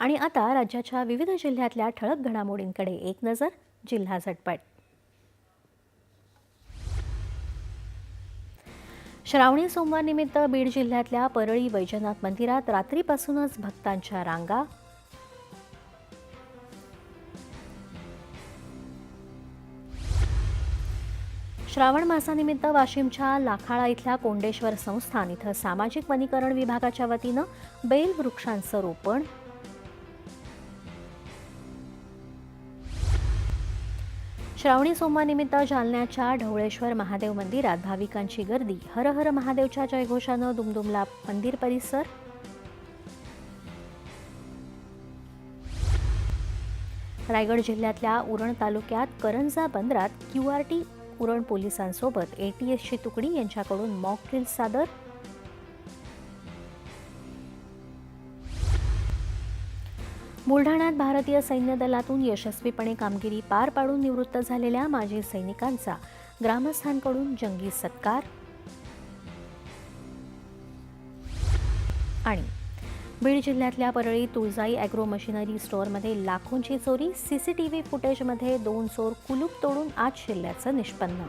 आणि आता राज्याच्या विविध जिल्ह्यातल्या ठळक घडामोडींकडे एक नजर जिल्हा झटपट. श्रावणी सोमवार निमित्त बीड जिल्ह्यातल्या परळी वैजनाथ मंदिरात रात्रीपासूनच भक्तांच्या रांगा. श्रावण मासानिमित्त वाशिमच्या लाखाळा इथल्या कोंडेश्वर संस्थान इथं सामाजिक वनीकरण विभागाच्या वतीनं बेल वृक्षांचं रोपण. श्रावणी सोमवारनिमित्त जालन्याच्या ढवळेश्वर महादेव मंदिरात भाविकांची गर्दी. हर हर महादेवच्या जयघोषानं दुमदुमला मंदिर परिसर. रायगड जिल्ह्यातल्या उरण तालुक्यात करंजा बंदरात क्यू आर टी उरण पोलिसांसोबत एटीएसची तुकडी यांच्याकडून मॉक ड्रिल सादर. बुलढाण्यात भारतीय सैन्य दलातून यशस्वीपणे कामगिरी पार पाडून निवृत्त झालेल्या माजी सैनिकांचा ग्रामस्थांकडून जंगी सत्कार आणि बीड जिल्ह्यातल्या परळी तुळजाई अॅग्रो मशिनरी स्टोअरमध्ये लाखोंची चोरी सीसीटीव्ही फुटेजमध्ये दोन चोर कुलूप तोडून आत शिरल्याचं निष्पन्न